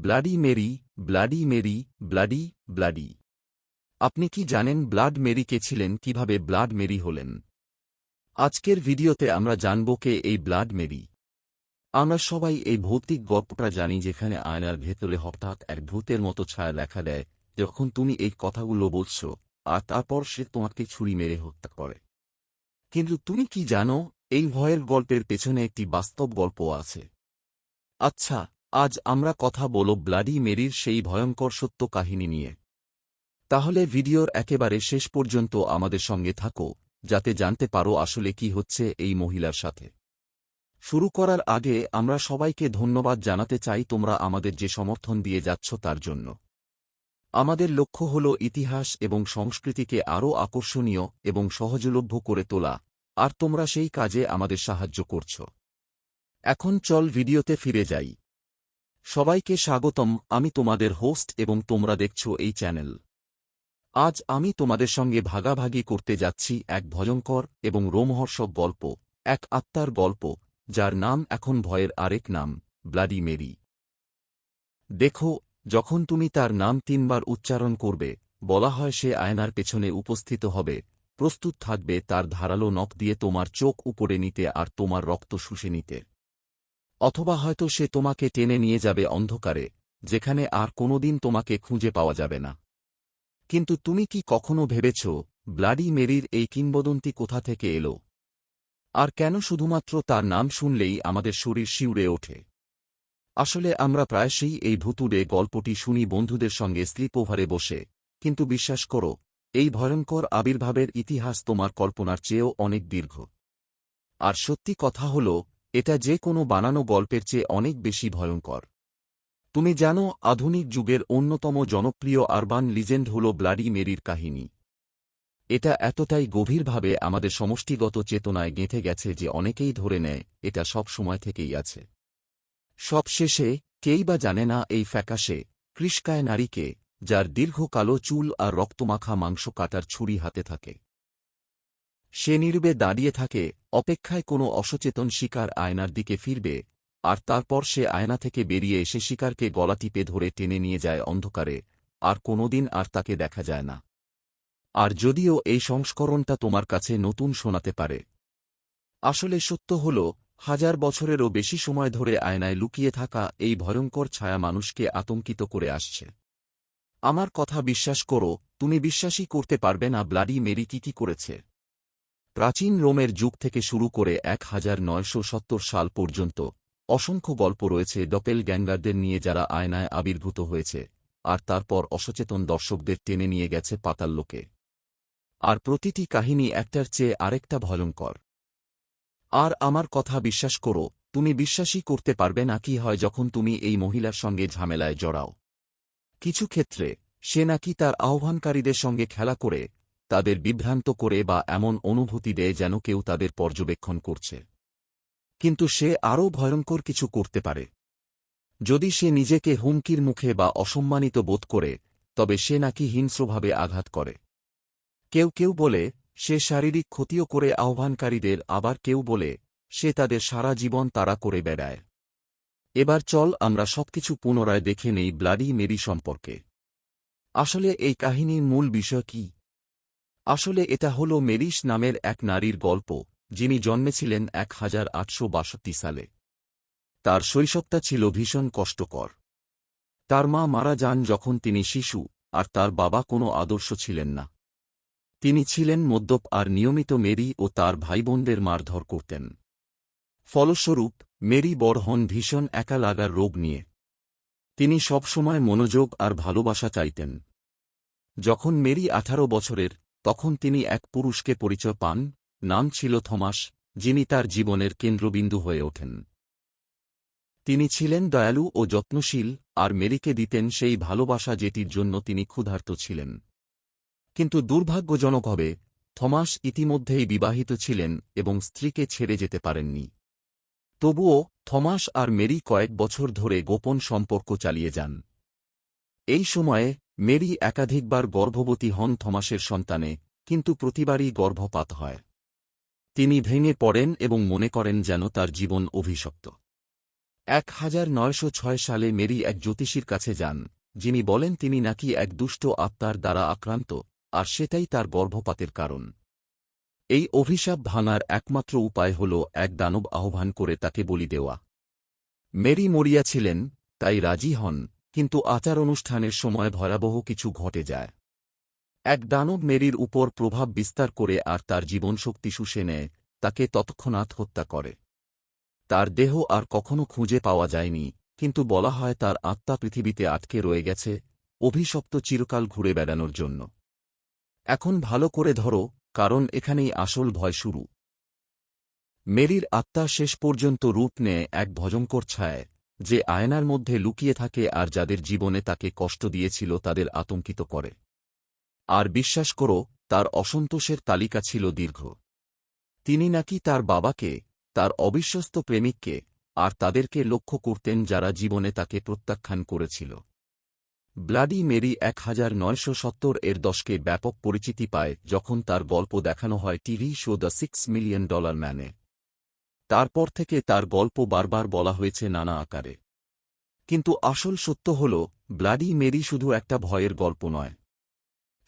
Bloody Mary bloody Mary bloody bloody আপনি কি জানেন ব্লাড মেরি কে ছিলেন, কীভাবে ব্লাড মেরি হলেন? আজকের ভিডিওতে আমরা জানব কে এই ব্লাড মেরি আমরা সবাই এই ভৌতিক গল্পটা জানি যেখানে আয়নার ভেতরে হঠাৎ এক ভূতের মতো ছায়া দেখা দেয়, যখন তুমি এই কথাগুলো বলছ, আর তারপর সে তোমাকে ছুরি মেরে হত্যা করে। কিন্তু তুমি কি জানো, এই ভয়ের গল্পের পেছনে একটি বাস্তব গল্প আছে। আচ্ছা আজ আমরা কথা বলো ব্লাডি মেরির সেই ভয়ঙ্কর সত্য কাহিনী নিয়ে। তাহলে ভিডিওর একেবারে শেষ পর্যন্ত আমাদের সঙ্গে থাকো, যাতে জানতে পারো আসলে কি হচ্ছে এই মহিলার সাথে। শুরু করার আগে আমরা সবাইকে ধন্যবাদ জানাতে চাই তোমরা আমাদের যে সমর্থন দিয়ে যাচ্ছ তার জন্য। আমাদের লক্ষ্য হল ইতিহাস এবং সংস্কৃতিকে আরও আকর্ষণীয় এবং সহজলভ্য করে তোলা, আর তোমরা সেই কাজে আমাদের সাহায্য করছ। এখন চল ভিডিওতে ফিরে যাই। সবাইকে স্বাগতম, আমি তোমাদের হোস্ট এবং তোমরা দেখছ এই চ্যানেল আজ আমি তোমাদের সঙ্গে ভাগাভাগি করতে যাচ্ছি এক ভয়ঙ্কর এবং রোমহর্ষক গল্প, এক আত্মার গল্প, যার নাম এখন ভয়ের আরেক নাম, ব্লাডি মেরি। দেখো, যখন তুমি তার নাম তিনবার উচ্চারণ করবে, বলা হয় সে আয়নার পেছনে উপস্থিত হবে, প্রস্তুত থাকবে তার ধারালো নখ দিয়ে তোমার চোখ উপরে নিতে আর তোমার রক্ত শুষে নিতে। অথবা হয়তো সে তোমাকে টেনে নিয়ে যাবে অন্ধকারে, যেখানে আর কোনোদিন তোমাকে খুঁজে পাওয়া যাবে না। কিন্তু তুমি কি কখনো ভেবেছ, ব্লাডি মেরির এই কিংবদন্তি কোথা থেকে এলো? আর কেন শুধুমাত্র তার নাম শুনলেই আমাদের শরীর শিউরে ওঠে? আসলে আমরা প্রায়শই এই ভুতুড়ে গল্পটি শুনি বন্ধুদের সঙ্গে স্লিপ ওভারে বসে, কিন্তু বিশ্বাস করো, এই ভয়ঙ্কর আবির্ভাবের ইতিহাস তোমার কল্পনার চেয়েও অনেক দীর্ঘ। আর সত্যি কথা হল এটা যে কোনো বানানো গল্পের চেয়ে অনেক বেশি ভয়ঙ্কর। তুমি জানো, আধুনিক যুগের অন্যতম জনপ্রিয় আরবান লিজেন্ড হল ব্লাডি মেরির কাহিনী। এটা এতটাই গভীরভাবে আমাদের সমষ্টিগত চেতনায় গেঁথে গেছে যে অনেকেই ধরে নেয়, এটা সব সময় থেকেই আছে। সব শেষে কেই বা জানে না এই ফ্যাকাশে, কৃষ্কায় নারীকে, যার দীর্ঘ কালো চুল আর রক্তমাখা মাংস কাটার ছুরি হাতে থাকে। সে নির্বে দাঁড়িয়ে থাকে, অপেক্ষায় কোনো অসচেতন শিকার আয়নার দিকে ফিরবে, আর তারপর সে আয়না থেকে বেরিয়ে এসে শিকারকে গলা টিপে ধরে টেনে নিয়ে যায় অন্ধকারে, আর কোনোদিন আর তাকে দেখা যায় না। আর যদিও এই সংস্করণটা তোমার কাছে নতুন শোনাতে পারে। আসলে সত্য হল, হাজার বছরেরও বেশি সময় ধরে আয়নায় লুকিয়ে থাকা এই ভয়ঙ্কর ছায়া মানুষকে আতঙ্কিত করে আসছে। আমার কথা বিশ্বাস করো, তুমি বিশ্বাসই করতে পারবে না ব্লাডি মেরি কি কি করেছে। প্রাচীন রোমের যুগ থেকে শুরু করে এক হাজার নয়শো সত্তর সাল পর্যন্ত অসংখ্য গল্প রয়েছে ডপেল গ্যাঙ্গারদের নিয়ে যারা আয়নায় আবির্ভূত হয়েছে, আর তারপর অসচেতন দর্শকদের টেনে নিয়ে গেছে পাতাল লোকে। আর প্রতিটি কাহিনী একটার চেয়ে আরেকটা ভয়ঙ্কর। আর আমার কথা বিশ্বাস করো, তুমি বিশ্বাসই করতে পারবে না কি হয় যখন তুমি এই মহিলার সঙ্গে ঝামেলায় জড়াও। কিছু ক্ষেত্রে সে নাকি তার আহ্বানকারীদের সঙ্গে খেলা করে তাদের বিভ্রান্ত করে বা এমন অনুভূতি দেয় যেন কেউ তাদের পর্যবেক্ষণ করছে। কিন্তু সে আরও ভয়ঙ্কর কিছু করতে পারে। যদি সে নিজেকে হুমকির মুখে বা অসম্মানিত বোধ করে, তবে সে নাকি হিংস্রভাবে আঘাত করে। কেউ কেউ বলে, সে শারীরিক ক্ষতিও করে আহ্বানকারীদের, আবার কেউ বলে, সে তাদের সারা জীবন তাড়া করে বেড়ায়। এবার চল আমরা সবকিছু পুনরায় দেখে নেই ব্লাডি মেরি সম্পর্কে। আসলে এই কাহিনীর মূল বিষয় কি? আসলে এটা হল মেরিস নামের এক নারীর গল্প, যিনি জন্মেছিলেন এক হাজার আটশো বাষট্টি সালে। তার শৈশবটা ছিল ভীষণ কষ্টকর। তার মা মারা যান যখন তিনি শিশু, আর তার বাবা কোনো আদর্শ ছিলেন না। তিনি ছিলেন মদ্যপ আর নিয়মিত মেরি ও তার ভাইবোনদের মারধর করতেন। ফলস্বরূপ, মেরি বড় হন ভীষণ একা লাগার রোগ নিয়ে। তিনি সবসময় মনোযোগ আর ভালোবাসা চাইতেন। যখন মেরি আঠারো বছরের তখন তিনি এক পুরুষকে পরিচয় পান, নাম ছিল থমাস, যিনি তার জীবনের কেন্দ্রবিন্দু হয়ে ওঠেন। তিনি ছিলেন দয়ালু ও যত্নশীল, আর মেরিকে দিতেন সেই ভালোবাসা যেটির জন্য তিনি ক্ষুধার্ত ছিলেন। কিন্তু দুর্ভাগ্যজনকভাবে থমাস ইতিমধ্যেই বিবাহিত ছিলেন এবং স্ত্রীকে ছেড়ে যেতে পারেননি। তবুও, থমাস আর মেরি কয়েক বছর ধরে গোপন সম্পর্ক চালিয়ে যান। এই সময়ে মেরি একাধিকবার গর্ভবতী হন থমাসের সন্তানে, কিন্তু প্রতিবারই গর্ভপাত হয়। তিনি ভেঙে পড়েন এবং মনে করেন যেন তার জীবন অভিশপ্ত। এক হাজার নয়শো ছয় সালে মেরি এক জ্যোতিষীর কাছে যান, যিনি বলেন তিনি নাকি এক দুষ্ট আত্মার দ্বারা আক্রান্ত, আর সেটাই তার গর্ভপাতের কারণ। এই অভিশাপ ভাঙার একমাত্র উপায় হল এক দানব আহ্বান করে তাকে বলি দেওয়া। মেরি মরিয়া ছিলেন, তাই রাজি হন কিন্তু আচার অনুষ্ঠানের সময় ভয়াবহ কিছু ঘটে যায়। এক দানব মেরির উপর প্রভাব বিস্তার করে আর তার জীবনশক্তি শুষে নেয়, তাকে তৎক্ষণাৎ হত্যা করে। তার দেহ আর কখনো খুঁজে পাওয়া যায়নি, কিন্তু বলা হয় তার আত্মা পৃথিবীতে আটকে রয়ে গেছে, অভিশপ্ত চিরকাল ঘুরে বেড়ানোর জন্য। এখন ভালো করে ধরো, কারণ এখানেই আসল ভয় শুরু। মেরির আত্মা শেষ পর্যন্ত রূপ নেয় এক ভজঙ্কর ছায় যে আয়নার মধ্যে লুকিয়ে থাকে আর যাদের জীবনে তাকে কষ্ট দিয়েছিল তাদের আতঙ্কিত করে। আর বিশ্বাস করো, তার অসন্তোষের তালিকা ছিল দীর্ঘ। তিনি নাকি তার বাবাকে, তার অবিশ্বস্ত প্রেমিককে, আর তাদেরকে লক্ষ্য করতেন যারা জীবনে তাকে প্রত্যাখ্যান করেছিল। ব্লাডি মেরি এক হাজার নয়শো সত্তর এর দশকে ব্যাপক পরিচিতি পায় যখন তার গল্প দেখানো হয় TV show the six million dollar ম্যানে। তারপর থেকে তার গল্প বারবার বলা হয়েছে নানা আকারে। কিন্তু আসল সত্য হল, ব্লাডি মেরি শুধু একটা ভয়ের গল্প নয়।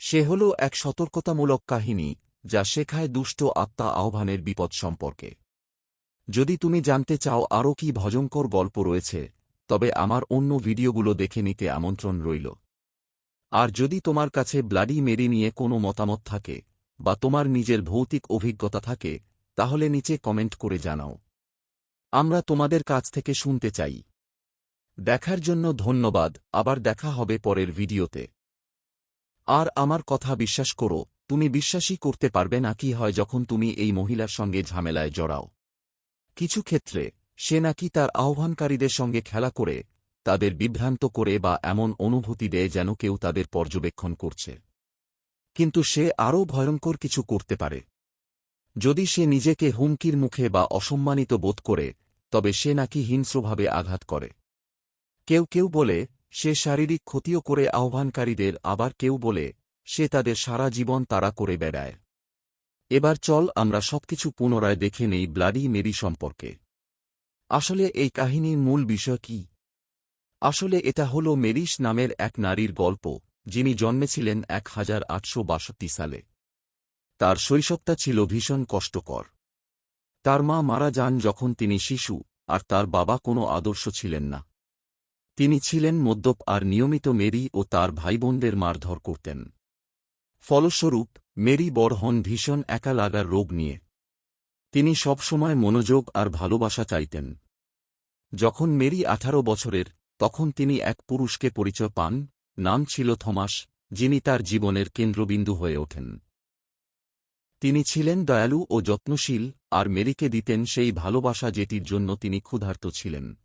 সে হল এক সতর্কতামূলক কাহিনী, যা শেখায় দুষ্ট আত্মা আহ্বানের বিপদ সম্পর্কে। যদি তুমি জানতে চাও আরও কি ভজঙ্কর গল্প রয়েছে, তবে আমার অন্য ভিডিওগুলো দেখে নিতে আমন্ত্রণ রইল। আর যদি তোমার কাছে ব্লাডি মেরি নিয়ে কোনো মতামত থাকে, বা তোমার নিজের ভৌতিক অভিজ্ঞতা থাকে তাহলে নিচে কমেন্ট করে জানাও। আমরা তোমাদের কাছ থেকে শুনতে চাই। দেখার জন্য ধন্যবাদ, আবার দেখা হবে পরের ভিডিওতে। আর আমার কথা বিশ্বাস করো, তুমি বিশ্বাসই করতে পারবে না কি হয় যখন তুমি এই মহিলার সঙ্গে ঝামেলায় জড়াও। কিছু ক্ষেত্রে, সে নাকি তার আহ্বানকারীদের সঙ্গে খেলা করে, তাদের বিভ্রান্ত করে বা এমন অনুভূতি দেয় যেন কেউ তাদের পর্যবেক্ষণ করছে। কিন্তু সে আরও ভয়ঙ্কর কিছু করতে পারে। যদি সে নিজেকে হুমকির মুখে বা অসম্মানিত বোধ করে, তবে সে নাকি হিংস্রভাবে আঘাত করে। কেউ কেউ বলে, সে শারীরিক ক্ষতিও করে আহ্বানকারীদের, আবার কেউ বলে, সে তাদের সারা জীবন তাড়া করে বেড়ায়। এবার চল আমরা সবকিছু পুনরায় দেখে নেই ব্লাডি মেরি সম্পর্কে। আসলে এই কাহিনীর মূল বিষয় কি? আসলে এটা হল মেরিস নামের এক নারীর গল্প, যিনি জন্মেছিলেন এক হাজার আটশো বাষট্টি সালে। তার শৈশবটা ছিল ভীষণ কষ্টকর। তার মা মারা যান যখন তিনি শিশু, আর তার বাবা কোনো আদর্শ ছিলেন না। তিনি ছিলেন মদ্যপ আর নিয়মিত মেরি ও তার ভাইবোনদের মারধর করতেন। ফলস্বরূপ, মেরি বড় হন ভীষণ একা লাগার রোগ নিয়ে। তিনি সবসময় মনোযোগ আর ভালোবাসা চাইতেন। যখন মেরি আঠারো বছরের, তখন তিনি এক পুরুষকে পরিচয় পান, নাম ছিল থমাস, যিনি তার জীবনের কেন্দ্রবিন্দু হয়ে ওঠেন। তিনি ছিলেন দয়ালু ও যত্নশীল, আর মেরিকে দিতেন সেই ভালোবাসা যেটির জন্য তিনি ক্ষুধার্ত ছিলেন।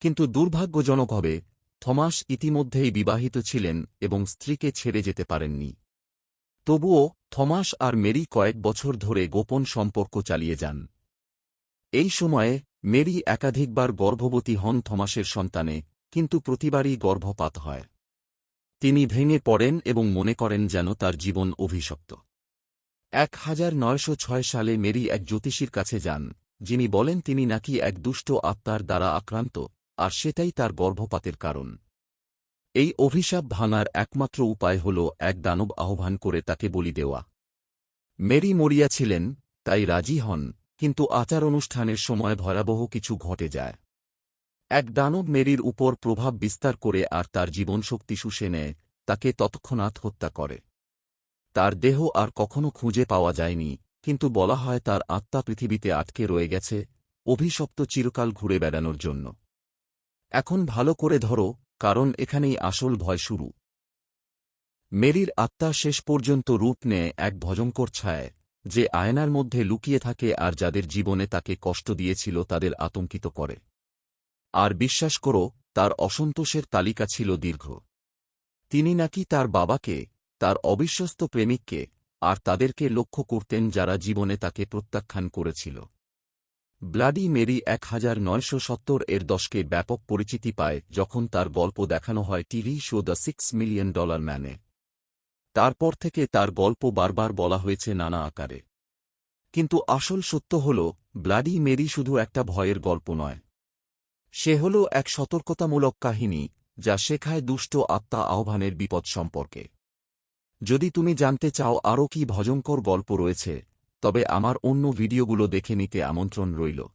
কিন্তু দুর্ভাগ্যজনকভাবে থমাস ইতিমধ্যেই বিবাহিত ছিলেন এবং স্ত্রীকে ছেড়ে যেতে পারেননি। তবুও, থমাস আর মেরি কয়েক বছর ধরে গোপন সম্পর্ক চালিয়ে যান। এই সময়ে, মেরি একাধিকবার গর্ভবতী হন থমাসের সন্তানে, কিন্তু প্রতিবারই গর্ভপাত হয়। তিনি ভেঙে পড়েন এবং মনে করেন যেন তার জীবন অভিশপ্ত। এক হাজার নয়শো ছয় সালে মেরি এক জ্যোতিষীর কাছে যান, যিনি বলেন তিনি নাকি এক দুষ্ট আত্মার দ্বারা আক্রান্ত, আর সেটাই তার গর্ভপাতের কারণ। এই অভিশাপ ভাঙার একমাত্র উপায় হল এক দানব আহ্বান করে তাকে বলি দেওয়া। মেরি মরিয়া ছিলেন, তাই রাজি হন, কিন্তু আচার অনুষ্ঠানের সময় ভয়াবহ কিছু ঘটে যায়। এক দানব মেরির উপর প্রভাব বিস্তার করে আর তার জীবনশক্তি শুষে নেয়, তাকে তৎক্ষণাৎ হত্যা করে। তার দেহ আর কখনো খুঁজে পাওয়া যায়নি, কিন্তু বলা হয় তার আত্মা পৃথিবীতে আটকে রয়ে গেছে, অভিশপ্ত চিরকাল ঘুরে বেড়ানোর জন্য। এখন ভালো করে ধরো, কারণ এখানেই আসল ভয় শুরু। মেরির আত্মা শেষ পর্যন্ত রূপ নেয় এক ভজঙ্কর ছায়, যে আয়নার মধ্যে লুকিয়ে থাকে আর যাদের জীবনে তাকে কষ্ট দিয়েছিল তাদের আতঙ্কিত করে। আর বিশ্বাস করো, তার অসন্তোষের তালিকা ছিল দীর্ঘ। তিনি নাকি তার বাবাকে তার অবিশ্বস্ত প্রেমিককে আর তাদেরকে লক্ষ্য করতেন যারা জীবনে তাকে প্রত্যাখ্যান করেছিল। ব্লাডি মেরি এক হাজার নয়শো সত্তর এর দশকে ব্যাপক পরিচিতি পায় যখন তার গল্প দেখানো হয় TV show the six million dollar ম্যানে। তারপর থেকে তার গল্প বারবার বলা হয়েছে নানা আকারে। কিন্তু আসল সত্য হল, ব্লাডি মেরি শুধু একটা ভয়ের গল্প নয়। সে হল এক সতর্কতামূলক কাহিনী, যা শেখায় দুষ্ট আত্মা আহ্বানের বিপদ সম্পর্কে। যদি তুমি জানতে চাও আরও কি ভজঙ্কর গল্প রয়েছে, তবে আমার অন্য ভিডিওগুলো দেখে নিতে আমন্ত্রণ রইল।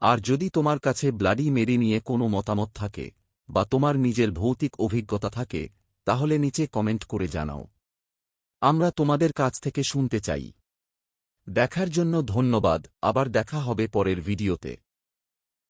আর যদি তোমার কাছে ব্লাডি মেরি নিয়ে কোনো মতামত থাকে, বা তোমার নিজের ভৌতিক অভিজ্ঞতা থাকে, তাহলে নিচে কমেন্ট করে জানাও। আমরা তোমাদের কাছ থেকে শুনতে চাই। দেখার জন্য ধন্যবাদ, আবার দেখা হবে পরের ভিডিওতে।